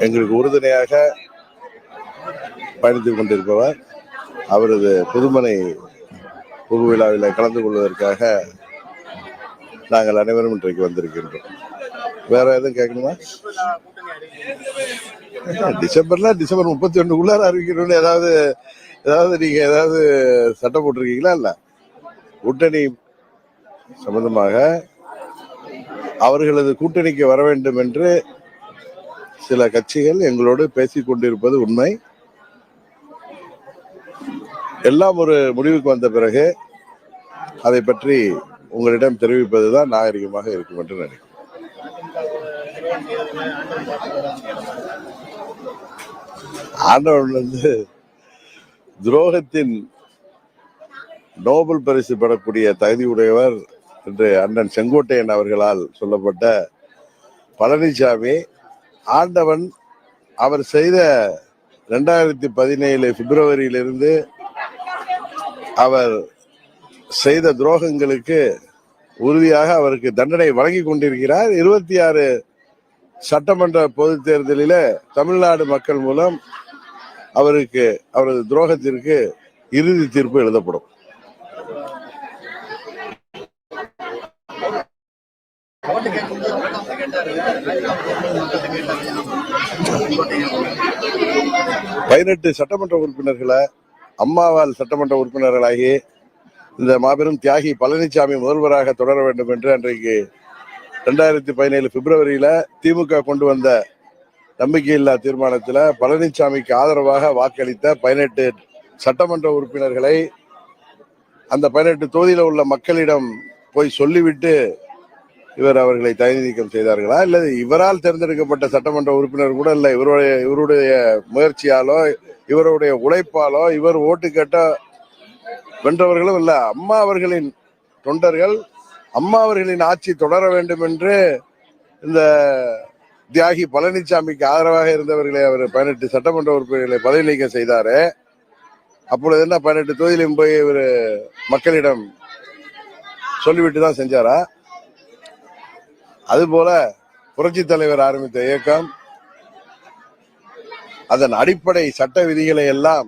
எங்களுக்கு உறுதுணையாக பயணித்துக் கொண்டிருப்பவர் அவரது புதுமனை புகு விழாவில் கலந்து கொள்வதற்காக நாங்கள் அனைவரும் இன்றைக்கு வந்திருக்கின்றோம். வேற எதுவும் கேட்கணுமா? டிசம்பர்ல டிசம்பர் முப்பத்தி ஒண்ணுக்குள்ளார அறிவிக்கணும்னு ஏதாவது ஏதாவது நீங்க ஏதாவது சட்டம் போட்டிருக்கீங்களா இல்ல? கூட்டணி சம்பந்தமாக அவர்களது கூட்டணிக்கு வர வேண்டும் என்று சில கட்சிகள் எங்களோடு பேசிக் கொண்டிருப்பது உண்மை. எல்லாம் ஒரு முடிவுக்கு வந்த பிறகு அதை பற்றி உங்களிடம் தெரிவிப்பதுதான் நாகரிகமாக இருக்கும் என்று நினைக்கிறேன். ஆண்டவன் வந்து துரோகத்தின் நோபல் பரிசு பெறக்கூடிய தகுதி உடையவர் என்று அண்ணன் செங்கோட்டையன் அவர்களால் சொல்லப்பட்ட பழனிசாமி ஆண்டவன் அவர் செய்த ரெண்டாயிரத்தி பதினேழு பிப்ரவரியிலிருந்து அவர் செய்த துரோகங்களுக்கு உறுதியாக அவருக்கு தண்டனை வழங்கி கொண்டிருக்கிறார். இருபத்தி ஆறு சட்டமன்ற பொது தேர்தலில் தமிழ்நாடு மக்கள் மூலம் அவருக்கு அவரது துரோகத்திற்கு இறுதி தீர்ப்பு எழுதப்படும். பதினெட்டு சட்டமன்ற உறுப்பினர்களை அம்மாவால் சட்டமன்ற உறுப்பினர்களாகி இந்த மாபெரும் தியாகி பழனிசாமி முதல்வராக தொடர வேண்டும் என்று அன்றைக்கு ரெண்டாயிரத்தி பதினேழு பிப்ரவரியில திமுக கொண்டு வந்த நம்பிக்கையில்லா தீர்மானத்தில் பழனிசாமிக்கு ஆதரவாக வாக்களித்த பதினெட்டு சட்டமன்ற உறுப்பினர்களை அந்த பதினெட்டு தொகுதியில் உள்ள மக்களிடம் போய் சொல்லிவிட்டு இவர் அவர்களை தகுதி நீக்கம் செய்தார்களா? அல்லது இவரால் தேர்ந்தெடுக்கப்பட்ட சட்டமன்ற உறுப்பினர் கூட இல்லை இவருடைய இவருடைய முயற்சியாலோ இவருடைய உழைப்பாலோ இவர் ஓட்டு கேட்ட வென்றவர்களும் இல்லை. அம்மா அவர்களின் தொண்டர்கள் அம்மா அவர்களின் ஆட்சி தொடர வேண்டும் என்று இந்த தியாகி பழனிசாமிக்கு ஆதரவாக இருந்தவர்களை அவர் பதினெட்டு சட்டமன்ற உறுப்பினர்களை பதவி நீக்கம் செய்தாரு. அப்பொழுது என்ன பதினெட்டு தொகுதியிலும் போய் இவர் மக்களிடம் சொல்லிவிட்டு தான் செஞ்சாரா? அதுபோல புரட்சி தலைவர் ஆரம்பித்த இயக்கம் அதன் அடிப்படை சட்ட விதிகளை எல்லாம்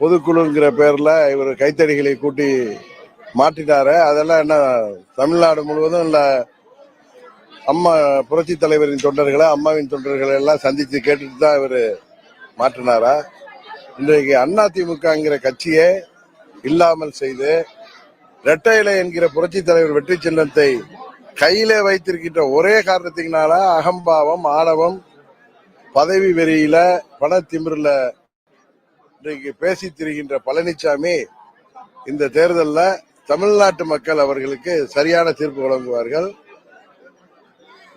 பொதுக்குழுங்கிற பேர்ல இவர் கைத்தடிகளை கூட்டி மாற்றிட்டாரு. அதெல்லாம் என்ன தமிழ்நாடு முழுவதும் இல்லை அம்மா புரட்சி தலைவரின் தொண்டர்களை அம்மாவின் தொண்டர்களை எல்லாம் சந்தித்து கேட்டுட்டு தான் இவர் மாற்றினாரா? இன்றைக்கு அதிமுகங்கிற கட்சியே இல்லாமல் செய்து இரட்டை இலை என்கிற புரட்சி தலைவர் வெற்றி சின்னத்தை கையிலே வைத்திருக்கின்ற ஒரே காரணத்தினால அகம்பாவம் ஆணவம் பதவி வெறியில பணத்திமிரில இன்றைக்கு பேசி திரிகின்ற பழனிசாமி இந்த தேர்தலில் தமிழ்நாட்டு மக்கள் அவர்களுக்கு சரியான தீர்ப்பு வழங்குவார்கள்.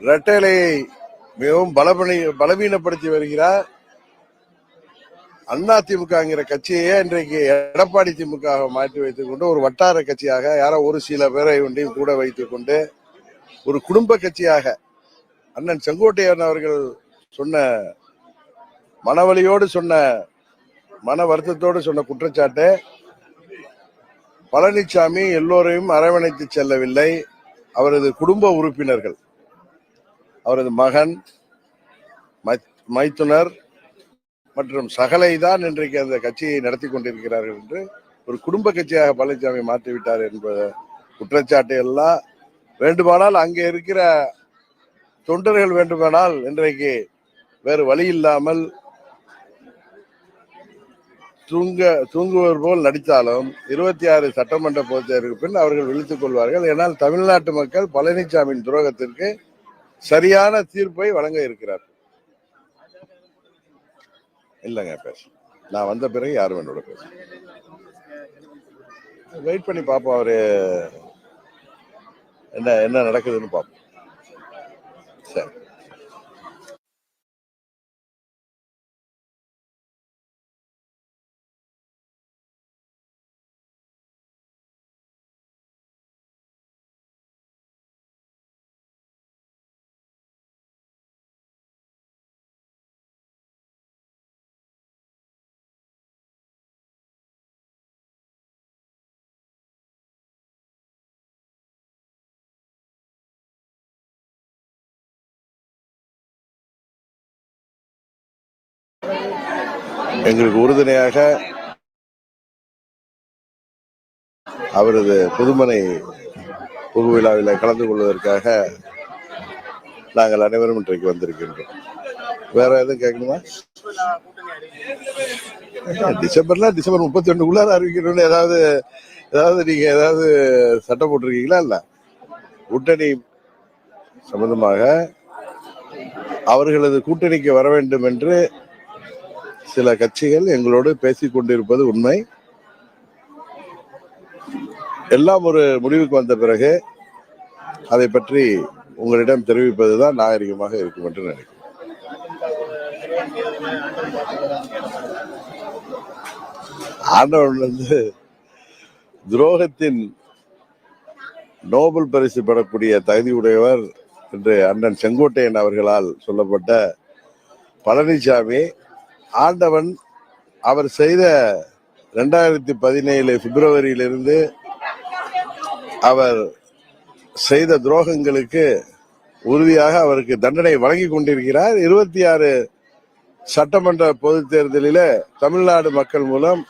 இரட்டைலையை மிகவும் பலபணி பலவீனப்படுத்தி வருகிறார். அண்ணா திமுகங்கிற கட்சியே இன்றைக்கு எடப்பாடி திமுக மாற்றி வைத்துக் கொண்டு ஒரு வட்டார கட்சியாக யாரோ ஒரு சில பேரை ஒன்றையும் கூட வைத்துக் கொண்டு ஒரு குடும்ப கட்சியாக அண்ணன் செங்கோட்டையன் அவர்கள் சொன்ன மனவழியோடு சொன்ன மன வருத்தத்தோடு சொன்ன குற்றச்சாட்டு பழனிசாமி எல்லோரையும் அரவணைத்து செல்லவில்லை. அவரது குடும்ப உறுப்பினர்கள் அவரது மகன் மைத்துனர் மற்றும் சகலை தான் இன்றைக்கு அந்த கட்சியை நடத்தி கொண்டிருக்கிறார்கள் என்று ஒரு குடும்ப கட்சியாக பழனிசாமி மாற்றிவிட்டார் என்ப குற்றச்சாட்டை எல்லாம் வேண்டுமானால் அங்கே இருக்கிற தொண்டர்கள் வேண்டுமானால் இன்றைக்கு வேறு வழி இல்லாமல் தூங்க தூங்குவர் போல் நடித்தாலும் இருபத்தி ஆறு சட்டமன்ற பொதுத் பின் அவர்கள் விழித்துக் கொள்வார்கள். ஏனால் தமிழ்நாட்டு மக்கள் பழனிசாமியின் துரோகத்திற்கு சரியான தீர்ப்பை வழங்க இருக்கிறார். இல்லைங்க பேச. நான் வந்த பிறகு யாரும் என்னோட பேச வெயிட் பண்ணி பார்ப்போம் அவரு என்ன என்ன நடக்குதுன்னு பார்ப்போம். சரி. எங்களுக்கு உறுதுணையாக அவரது புதுமனை புகுவிழாவில் கலந்து கொள்வதற்காக நாங்கள் அனைவரும் இன்றைக்கு வந்திருக்கின்றோம். வேற எதுவும் கேட்கணுமா? டிசம்பர்ல டிசம்பர் முப்பத்தி ஒண்ணுக்குள்ளார அறிவிக்கணும்னு ஏதாவது ஏதாவது நீங்க ஏதாவது சட்டம் போட்டிருக்கீங்களா இல்ல? கூட்டணி சம்பந்தமாக அவர்களது கூட்டணிக்கு வர வேண்டும் என்று சில கட்சிகள் எங்களோடு பேசிக் கொண்டிருப்பது உண்மை. எல்லாம் ஒரு முடிவுக்கு வந்த பிறகு அதை பற்றி உங்களிடம் தெரிவிப்பதுதான் நாகரிகமாக இருக்கும் என்று நினைக்கிறேன். ஆண்டவன் வந்து துரோகத்தின் நோபல் பரிசு பெறக்கூடிய தகுதி உடையவர் என்று அண்ணன் செங்கோட்டையன் அவர்களால் சொல்லப்பட்ட பழனிசாமி ஆண்டவன் அவர் செய்த ரெண்டாயிரத்தி பதினேழு பிப்ரவரியிலிருந்து அவர் செய்த துரோகங்களுக்கு உறுதியாக அவருக்கு தண்டனை வழங்கி கொண்டிருக்கிறார். இருபத்தி ஆறு சட்டமன்ற பொது தேர்தலில தமிழ்நாடு மக்கள் மூலம்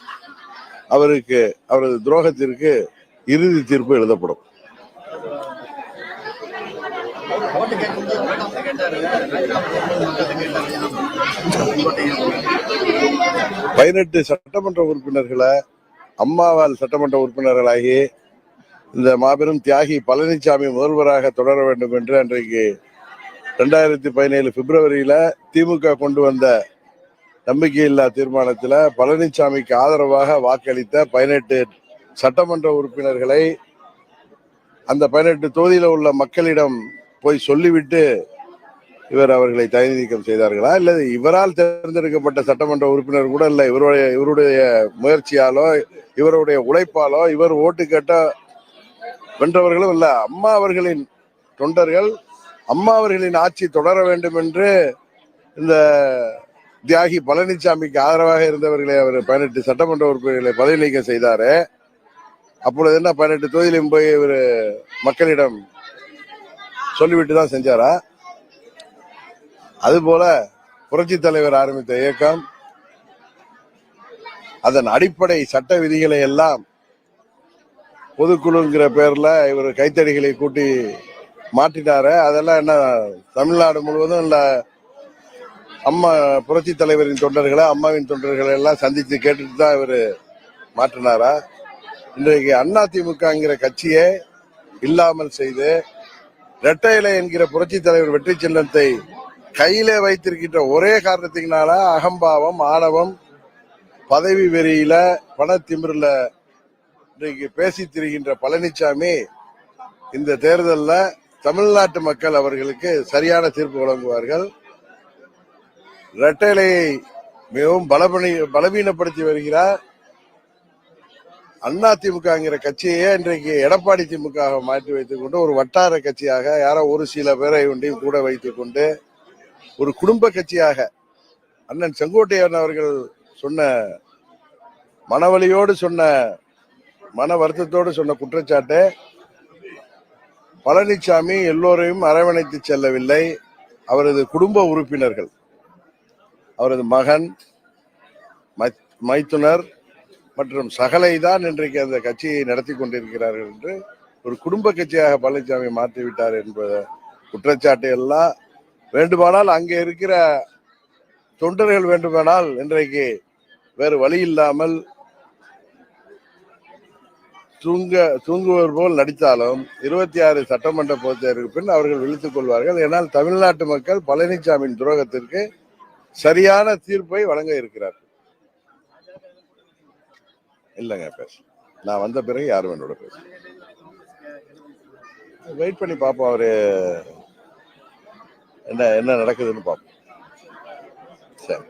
அவருக்கு அவரது துரோகத்திற்கு இறுதி தீர்ப்பு எழுதப்படும். பதினெட்டு சட்டமன்ற உறுப்பினர்களை அம்மாவால் சட்டமன்ற உறுப்பினர்களாகி இந்த மாபெரும் தியாகி பழனிசாமி முதல்வராக தொடர வேண்டும் என்று அன்றைக்கு ரெண்டாயிரத்தி பதினேழு பிப்ரவரியில திமுக கொண்டு வந்த நம்பிக்கையில்லா தீர்மானத்துல பழனிசாமிக்கு ஆதரவாக வாக்களித்த பதினெட்டு சட்டமன்ற உறுப்பினர்களை அந்த பதினெட்டு தொகுதியில உள்ள மக்களிடம் போய் சொல்லிவிட்டு இவர் அவர்களை தகுதி நீக்கம் செய்தார்களா? அல்லது இவரால் தேர்ந்தெடுக்கப்பட்ட சட்டமன்ற உறுப்பினர் கூட இல்லை இவருடைய இவருடைய முயற்சியாலோ இவருடைய உழைப்பாலோ இவர் ஓட்டு கேட்ட வென்றவர்களும் இல்ல. அம்மா அவர்களின் தொண்டர்கள் அம்மா அவர்களின் ஆட்சி தொடர வேண்டும் என்று இந்த தியாகி பழனிசாமிக்கு ஆதரவாக இருந்தவர்களை அவர் பதினெட்டு சட்டமன்ற உறுப்பினர்களை பதவி நீக்கம் செய்தாரு. அப்பொழுது என்ன பதினெட்டு தொகுதியிலும் போய் இவர் மக்களிடம் சொல்லிவிட்டு தான் செஞ்சாரா? அதுபோல புரட்சி தலைவர் ஆரம்பித்த இயக்கம் அதன் அடிப்படை சட்ட விதிகளை எல்லாம் பொதுக்குழுங்கிற பேர்ல இவர் கைத்தடிகளை கூட்டி மாட்டினாரு அதெல்லாம் என்ன தமிழ்நாடு முழுவதும் இல்ல அம்மா புரட்சி தலைவரின் தொண்டர்களை அம்மாவின் தொண்டர்களை எல்லாம் சந்தித்து கேட்டுட்டு தான் இவர் மாற்றினாரா? இன்றைக்கு அதிமுகங்கிற கட்சியே இல்லாமல் செய்து இரட்டை இலை என்கிற புரட்சி தலைவர் வெற்றி சின்னத்தை கையில வைத்திருக்கின்ற ஒரே காரணத்தினால அகம்பாவம் ஆணவம் பதவி வெறியில பணத்திமிரில் இன்றைக்கு பேசி திரிகின்ற பழனிசாமி இந்த தேர்தலில் தமிழ்நாட்டு மக்கள் அவர்களுக்கு சரியான தீர்ப்பு வழங்குவார்கள். இரட்டைலையை மிகவும் பலபணி பலவீனப்படுத்தி வருகிறார். அண்ணா திமுகங்கிற கட்சியே இன்றைக்கு எடப்பாடி திமுக மாற்றி வைத்துக் கொண்டு ஒரு வட்டார கட்சியாக யாரோ ஒரு சில பேரை ஒன்றையும் கூட வைத்துக் கொண்டு ஒரு குடும்ப கட்சியாக அண்ணன் செங்கோட்டையன் அவர்கள் சொன்ன மனவழியோடு சொன்ன மன வருத்தத்தோடு சொன்ன குற்றச்சாட்டு பழனிசாமி எல்லோரையும் அரவணைத்து செல்லவில்லை. அவரது குடும்ப உறுப்பினர்கள் அவரது மகன் மைத்துனர் மற்றும் சகலை தான் இன்றைக்கு அந்த கட்சியை நடத்தி கொண்டிருக்கிறார்கள் என்று ஒரு குடும்ப கட்சியாக பழனிசாமி மாற்றிவிட்டார் என்பத குற்றச்சாட்டு எல்லாம் வேண்டுமானால் அங்கே இருக்கிற தொண்டர்கள் வேண்டுமானால் இன்றைக்கு வேறு வழி இல்லாமல் தூங்க தூங்குவர் போல் நடித்தாலும் இருபத்தி ஆறு சட்டமன்ற பொதுத் பின் அவர்கள் விழித்துக் கொள்வார்கள். ஏனால் தமிழ்நாட்டு மக்கள் பழனிசாமியின் துரோகத்திற்கு சரியான தீர்ப்பை வழங்க இருக்கிறார் இல்லைங்க பேச. நான் வந்த பிறகு யாரும் என்னோட பேச. வெயிட் பண்ணி பார்ப்போம் அவரு என்ன என்ன நடக்குதுன்னு பார்ப்போம். சரி.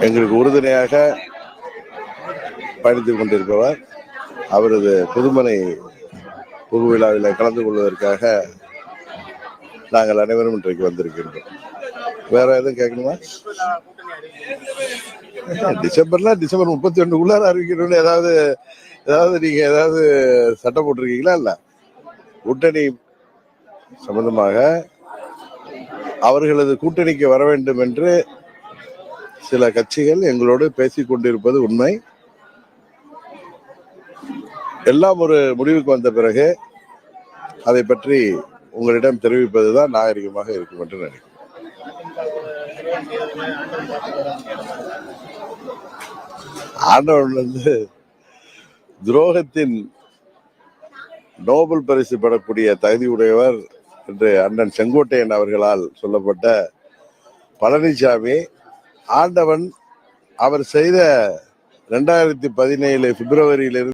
எங்களுக்கு உறுதுணையாக பயணித்துக் கொண்டிருப்பவர் அவரது புதுமனை புகுவிழாவில் கலந்து கொள்வதற்காக நாங்கள் அனைவரும் இன்றைக்கு வந்திருக்கின்றோம். வேற எதுவும் கேட்கணுமா? டிசம்பர்ல டிசம்பர் முப்பத்தி ஒண்ணுக்குள்ளார அறிவிக்கணும்னு ஏதாவது ஏதாவது நீங்க ஏதாவது சட்டம் போட்டிருக்கீங்களா? இல்ல. கூட்டணி சம்பந்தமாக அவர்களது கூட்டணிக்கு வர வேண்டும் என்று சில கட்சிகள் எங்களோடு பேசிக் கொண்டிருப்பது உண்மை. எல்லாம் ஒரு முடிவுக்கு வந்த பிறகு அதை பற்றி உங்களிடம் தெரிவிப்பதுதான் நாகரிகமாக இருக்கும் என்று நினைக்கிறேன். ஆண்டவன் வந்து துரோகத்தின் நோபல் பரிசு பெறக்கூடிய தகுதி உடையவர் என்று அண்ணன் செங்கோட்டையன் அவர்களால் சொல்லப்பட்ட பழனிசாமி ஆண்டவன் அவர் செய்த ரெண்டாயிரத்தி பதினேழு பிப்ரவரியிலிருந்து